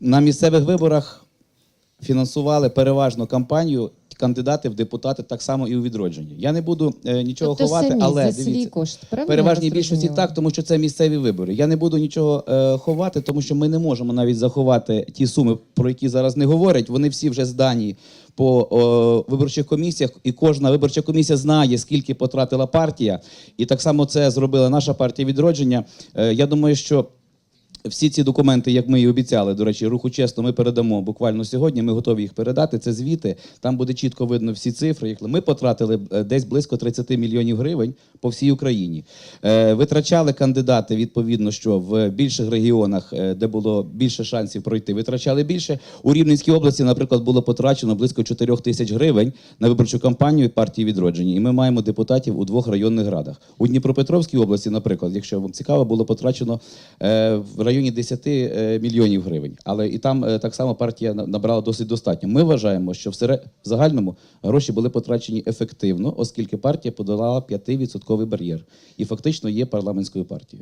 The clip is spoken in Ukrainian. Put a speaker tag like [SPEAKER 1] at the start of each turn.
[SPEAKER 1] на місцевих виборах фінансували переважно кампанію кандидати в депутати так само і у відродженні. Я не буду е, нічого
[SPEAKER 2] тобто
[SPEAKER 1] ховати,
[SPEAKER 2] самі
[SPEAKER 1] але
[SPEAKER 2] за свій
[SPEAKER 1] дивіться,
[SPEAKER 2] кошт, правильно?
[SPEAKER 1] переважній
[SPEAKER 2] я
[SPEAKER 1] більшості
[SPEAKER 2] зрозуміла?
[SPEAKER 1] так, тому що це місцеві вибори. Я не буду нічого е, ховати, тому що ми не можемо навіть заховати ті суми, про які зараз не говорять. Вони всі вже здані по о, виборчих комісіях, і кожна виборча комісія знає, скільки потратила партія. І так само це зробила наша партія відродження. Е, я думаю, що. Всі ці документи, як ми і обіцяли, до речі, руху чесно, ми передамо буквально сьогодні. Ми готові їх передати. Це звіти. Там буде чітко видно всі цифри. Ми потратили е, десь близько 30 мільйонів гривень по всій Україні. Е, Витрачали кандидати відповідно, що в більших регіонах, е, де було більше шансів пройти, витрачали більше. У Рівненській області, наприклад, було потрачено близько 4 тисяч гривень на виборчу кампанію партії відродження. І ми маємо депутатів у двох районних радах. У Дніпропетровській області, наприклад, якщо вам цікаво, було потрачено в районі 10 е, мільйонів гривень. Але і там е, так само партія набрала досить достатньо. Ми вважаємо, що в, загальному гроші були потрачені ефективно, оскільки партія подолала 5% бар'єр і фактично є парламентською партією.